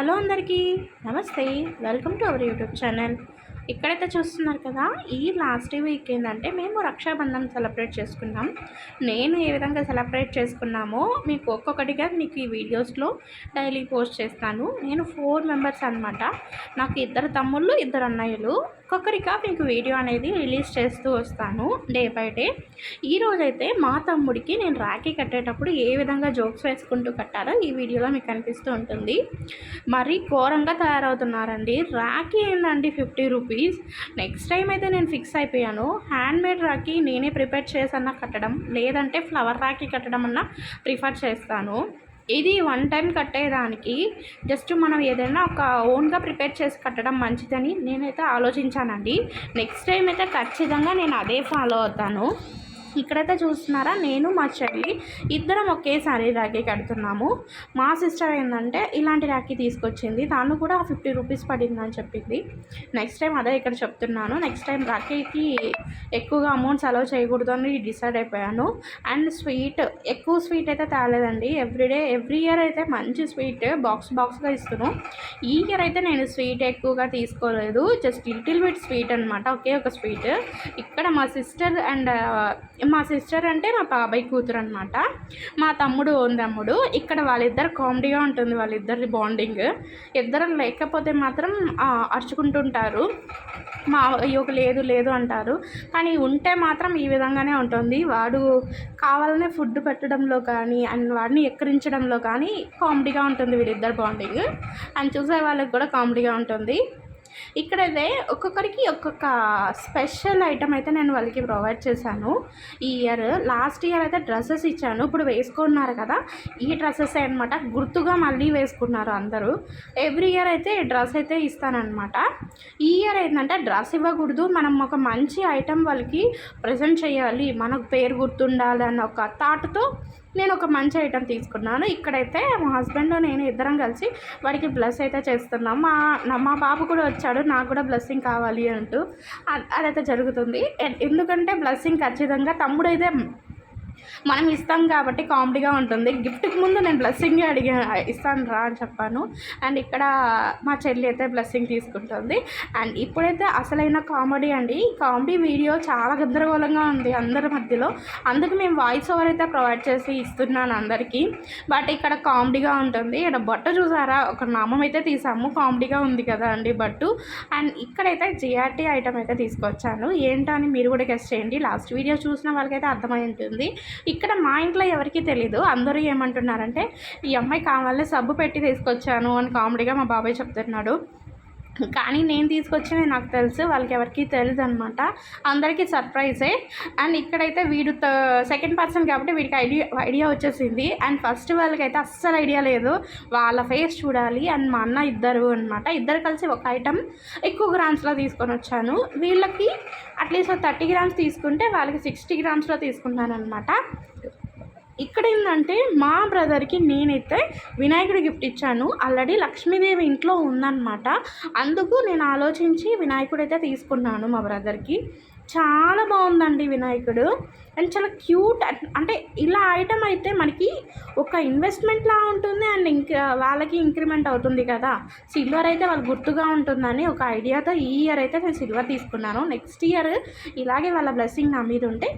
Hello అందరికీ నమస్తే. Welcome to our YouTube channel. ఇక్కడైతే చూస్తున్నారు కదా ఈ లాస్ట్ వీక్ ఏంటంటే మేము రక్షాబంధం సెలబ్రేట్ చేసుకున్నాం. నేను ఏ విధంగా సెలబ్రేట్ చేసుకున్నామో మీకు ఒక్కొక్కటిగా మీకు ఈ వీడియోస్లో డైలీ పోస్ట్ చేస్తాను. నేను ఫోర్ మెంబర్స్ అనమాట నాకు ఇద్దరు తమ్ముళ్ళు ఇద్దరు అన్నయ్యలు. ఒక్కొక్కరిగా మీకు వీడియో అనేది రిలీజ్ చేస్తూ వస్తాను డే బై డే. ఈరోజైతే మా తమ్ముడికి నేను రాఖీ కట్టేటప్పుడు ఏ విధంగా జోక్స్ వేసుకుంటూ కట్టారో ఈ వీడియోలో మీకు కనిపిస్తూ ఉంటుంది. మరీ ఘోరంగా తయారవుతున్నారండి. రాఖీ ఏంటండి ఫిఫ్టీ రూపీస్? నెక్స్ట్ టైం అయితే నేను ఫిక్స్ అయిపోయాను. హ్యాండ్ మేడ్ రాఖీ నేనే ప్రిపేర్ చేసన్నా కట్టడం లేదంటే ఫ్లవర్ రాఖీ కట్టడం అన్నా ప్రిఫర్ చేస్తాను. ఇది వన్ టైం కట్టేదానికి. జస్ట్ మనం ఏదైనా ఒక ఓన్గా ప్రిపేర్ చేసి కట్టడం మంచిదని నేనైతే ఆలోచించానండి. నెక్స్ట్ టైం అయితే ఖచ్చితంగా నేను అదే ఫాలో అవుతాను. ఇక్కడైతే చూస్తున్నారా? నేను మా చెల్లి ఇద్దరం ఒకేసారి రాఖీ కడుతున్నాము. మా సిస్టర్ ఏంటంటే ఇలాంటి రాఖీ తీసుకొచ్చింది. తాను కూడా ఫిఫ్టీ రూపీస్ పడింది అని చెప్పింది. నెక్స్ట్ టైం అదే ఇక్కడ చెప్తున్నాను. నెక్స్ట్ టైం రాఖీకి ఎక్కువగా అమౌంట్స్ అలౌ చేయకూడదు అని డిసైడ్ అయిపోయాను. అండ్ స్వీట్ ఎక్కువ స్వీట్ అయితే తేలేదండి. ఎవ్రీడే ఎవ్రీ ఇయర్ అయితే మంచి స్వీట్ బాక్స్ బాక్స్గా ఇస్తున్నాం ఈ ఇయర్ అయితే నేను స్వీట్ ఎక్కువగా తీసుకోలేదు. జస్ట్ లిటిల్ బిట్ స్వీట్ అనమాట ఒకే ఒక స్వీట్. ఇక్కడ మా సిస్టర్ అండ్ మా సిస్టర్ అంటే మా బాబాయ్ కూతురు అనమాట మా తమ్ముడు ఓన్ తమ్ముడు. ఇక్కడ వాళ్ళిద్దరు కామెడీగా ఉంటుంది వాళ్ళిద్దరి బాండింగ్. ఇద్దరు లేకపోతే మాత్రం అరుచుకుంటుంటారు. మా అయ్యోకి లేదు లేదు అంటారు. కానీ ఉంటే మాత్రం ఈ విధంగానే ఉంటుంది. వాడు కావాలనే ఫుడ్ పెట్టడంలో కానీ అండ్ వాడిని ఎక్కిరించడంలో కానీ కామెడీగా ఉంటుంది వీళ్ళిద్దరు బాండింగ్. అండ్ చూసే వాళ్ళకి కూడా కామెడీగా ఉంటుంది. ఇక్కడైతే ఒక్కొక్కరికి ఒక్కొక్క స్పెషల్ ఐటమ్ అయితే నేను వాళ్ళకి ప్రొవైడ్ చేశాను. ఈ ఇయర్ లాస్ట్ ఇయర్ అయితే డ్రెస్సెస్ ఇచ్చాను. ఇప్పుడు వేసుకున్నారు కదా ఈ డ్రెస్సెస్ అనమాట గుర్తుగా మళ్ళీ వేసుకున్నారు అందరూ. ఎవ్రీ ఇయర్ అయితే డ్రెస్ అయితే ఇస్తానన్నమాట. ఈ ఇయర్ ఏంటంటే డ్రెస్ ఇవ్వకూడదు. మనం ఒక మంచి ఐటమ్ వాళ్ళకి ప్రజెంట్ చేయాలి. మనకు పేరు గుర్తుండాలి అన్న ఒక థాట్తో నేను ఒక మంచి ఐటెం తీసుకున్నాను. ఇక్కడైతే మా హస్బెండ్ నేను ఇద్దరం కలిసి వాడికి బ్లెస్ అయితే చేస్తున్నాం. మా మా బాబు కూడా వచ్చాడు. నాకు కూడా బ్లెస్సింగ్ కావాలి అంటూ. అదైతే జరుగుతుంది. ఎందుకంటే బ్లెస్సింగ్ ఖచ్చితంగా తమ్ముడైతే మనం ఇస్తాం కాబట్టి కామెడీగా ఉంటుంది. గిఫ్ట్కి ముందు నేను బ్లెస్సింగ్ అడిగా ఇస్తాను రా అని చెప్పాను. అండ్ ఇక్కడ మా చెల్లి అయితే బ్లెస్సింగ్ తీసుకుంటుంది. అండ్ ఇప్పుడైతే అసలైన కామెడీ అండి. కామెడీ వీడియో చాలా గందరగోళంగా ఉంది అందరి మధ్యలో. అందుకు మేము వాయిస్ ఓవర్ అయితే ప్రొవైడ్ చేసి ఇస్తున్నాను అందరికీ. బట్ ఇక్కడ కామెడీగా ఉంటుంది. ఇక్కడ బట్ట చూసారా? ఒక నామం అయితే తీసాము. కామెడీగా ఉంది కదా అండి బట్టు. అండ్ ఇక్కడైతే జిఆర్టీ ఐటమ్ అయితే తీసుకొచ్చాను. ఏంటని అని మీరు కూడా గెస్ట్ చేయండి. లాస్ట్ వీడియో చూసిన వాళ్ళకైతే అర్థమై ఉంటుంది. ఇక్కడ మా ఇంట్లో ఎవరికీ తెలీదు. అందరూ ఏమంటున్నారంటే ఈ అమ్మాయి కావాలని సబ్బు పెట్టి తీసుకొచ్చాను అని కామెడీగా మా బాబాయ్ చెప్తున్నాడు. కానీ నేను తీసుకొచ్చినవి నాకు తెలుసు వాళ్ళకి ఎవరికి తెలియదు అనమాట అందరికీ సర్ప్రైజే అండ్ ఇక్కడైతే వీడు సెకండ్ పర్సన్ కాబట్టి వీడికి ఐడియా ఐడియా వచ్చేసింది. అండ్ ఫస్ట్ వాళ్ళకి అయితే అస్సలు ఐడియా లేదు. వాళ్ళ ఫేస్ చూడాలి అండ్ మా అన్న ఇద్దరు అనమాట ఇద్దరు కలిసి ఒక ఐటమ్ ఎక్కువ గ్రామ్స్లో తీసుకొని వచ్చాను. వీళ్ళకి అట్లీస్ట్ థర్టీ గ్రామ్స్ తీసుకుంటే వాళ్ళకి సిక్స్టీ గ్రామ్స్లో తీసుకుంటాను అనమాట ఇక్కడ ఏంటంటే మా బ్రదర్కి నేనైతే వినాయకుడి గిఫ్ట్ ఇచ్చాను. ఆల్రెడీ లక్ష్మీదేవి ఇంట్లో ఉందన్నమాట. అందుకు నేను ఆలోచించి వినాయకుడు అయితే తీసుకున్నాను మా బ్రదర్కి. చాలా బాగుందండి వినాయకుడు. అండ్ చాలా క్యూట్ అంటే ఇలా ఐటమ్ అయితే మనకి ఒక ఇన్వెస్ట్మెంట్లా ఉంటుంది అండ్ ఇంకా వాళ్ళకి ఇంక్రిమెంట్ అవుతుంది కదా. సిల్వర్ అయితే వాళ్ళు గుర్తుగా ఉంటుందని ఒక ఐడియాతో ఈ ఇయర్ అయితే నేను సిల్వర్ తీసుకున్నాను. నెక్స్ట్ ఇయర్ ఇలాగే వాళ్ళ బ్లెస్సింగ్ నా మీద ఉంటే